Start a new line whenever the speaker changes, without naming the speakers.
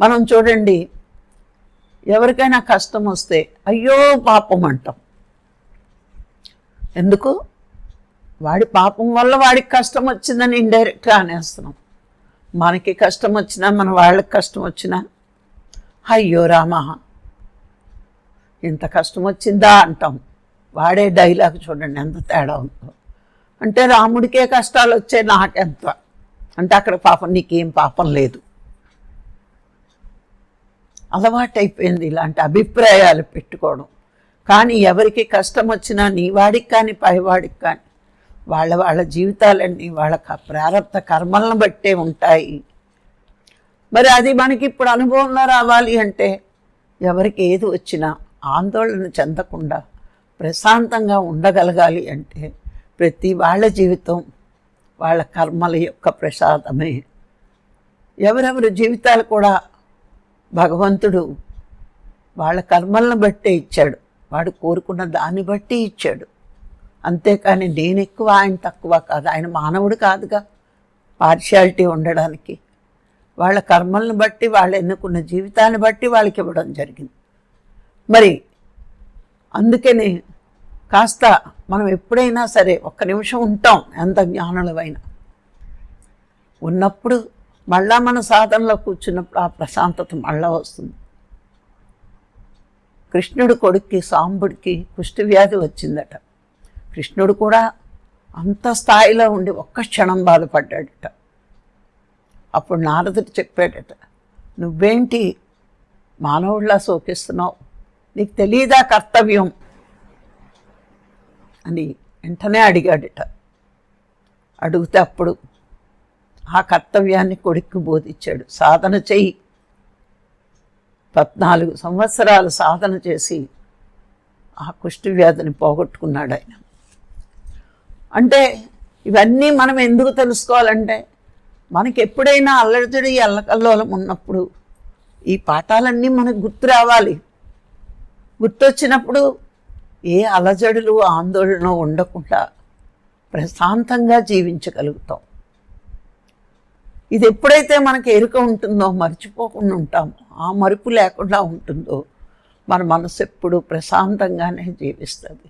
మనం చూడండి ఎవరికైనా కష్టం వస్తే అయ్యో పాపం అంటాం. ఎందుకు? వాడి పాపం వల్ల వాడికి కష్టం వచ్చిందని ఇండైరెక్ట్గా అనేస్తున్నాం. మనకి కష్టం వచ్చినా మన వాళ్ళకి కష్టం వచ్చినా అయ్యో రామా ఇంత కష్టం వచ్చిందా అంటాం. వాడే డైలాగ్ చూడండి ఎంత తేడా ఉందో. అంటే రాముడికే కష్టాలు వచ్చే నాకెంత? అంటే అక్కడ పాపం నీకేం పాపం లేదు. అలవాటైపోయింది ఇలాంటి అభిప్రాయాలు పెట్టుకోవడం. కానీ ఎవరికి కష్టం వచ్చినా నీ వాడికి కానీ పైవాడికి కానీ వాళ్ళ వాళ్ళ జీవితాలన్నీ వాళ్ళ ప్రారంభ కర్మలను బట్టే ఉంటాయి. మరి అది మనకి ఇప్పుడు అనుభవంలో రావాలి అంటే ఎవరికి ఏది వచ్చినా ఆందోళన చెందకుండా ప్రశాంతంగా ఉండగలగాలి అంటే ప్రతి వాళ్ళ జీవితం వాళ్ళ కర్మల యొక్క ప్రసాదమే. ఎవరెవరి జీవితాలు కూడా భగవంతుడు వాళ్ళ కర్మలను బట్టే ఇచ్చాడు. వాడు కోరుకున్న దాన్ని బట్టి ఇచ్చాడు. అంతేకాని నేను ఎక్కువ ఆయన తక్కువ కాదు. ఆయన మానవుడు కాదుగా పార్షియాలిటీ ఉండడానికి. వాళ్ళ కర్మలను బట్టి వాళ్ళు ఎన్నుకున్న జీవితాన్ని బట్టి వాళ్ళకి ఇవ్వడం జరిగింది. మరి అందుకని కాస్త మనం ఎప్పుడైనా సరే ఒక్క నిమిషం ఉంటాం ఎంత జ్ఞానులవైనా ఉన్నప్పుడు మళ్ళా మన సాధనలో కూర్చున్నప్పుడు ఆ ప్రశాంతత మళ్ళా వస్తుంది. కృష్ణుడు కొడుక్కి సాంబుడికి కుష్ఠవ్యాధి వచ్చిందట. కృష్ణుడు కూడా అంత స్థాయిలో ఉండి ఒక్క క్షణం బాధపడ్డాడట. అప్పుడు నారదుడు చెప్పాడట నువ్వేంటి మానవుడిలా శోకిస్తున్నావు? నీకు తెలియదా కర్తవ్యం? అని వెంటనే అడిగాడట. అడిగితే అప్పుడు ఆ కర్తవ్యాన్ని కొడుక్కి బోధించాడు. సాధన చెయ్యి. పద్నాలుగు సంవత్సరాలు సాధన చేసి ఆ కుష్టి వ్యాధిని పోగొట్టుకున్నాడు ఆయన. అంటే ఇవన్నీ మనం ఎందుకు తెలుసుకోవాలంటే మనకి ఎప్పుడైనా అల్లడిచడి అల్లకల్లోలం ఉన్నప్పుడు ఈ పాఠాలన్నీ మనకు గుర్తు రావాలి. గుర్తొచ్చినప్పుడు ఏ అలజడులు ఆందోళన ఉండకుండా ప్రశాంతంగా జీవించగలుగుతాం. ఇది ఎప్పుడైతే మనకి ఎరుక ఉంటుందో మర్చిపోకుండా ఉంటామో ఆ మరుపు లేకుండా ఉంటుందో మన మనసు ఎప్పుడు ప్రశాంతంగానే జీవిస్తుంది.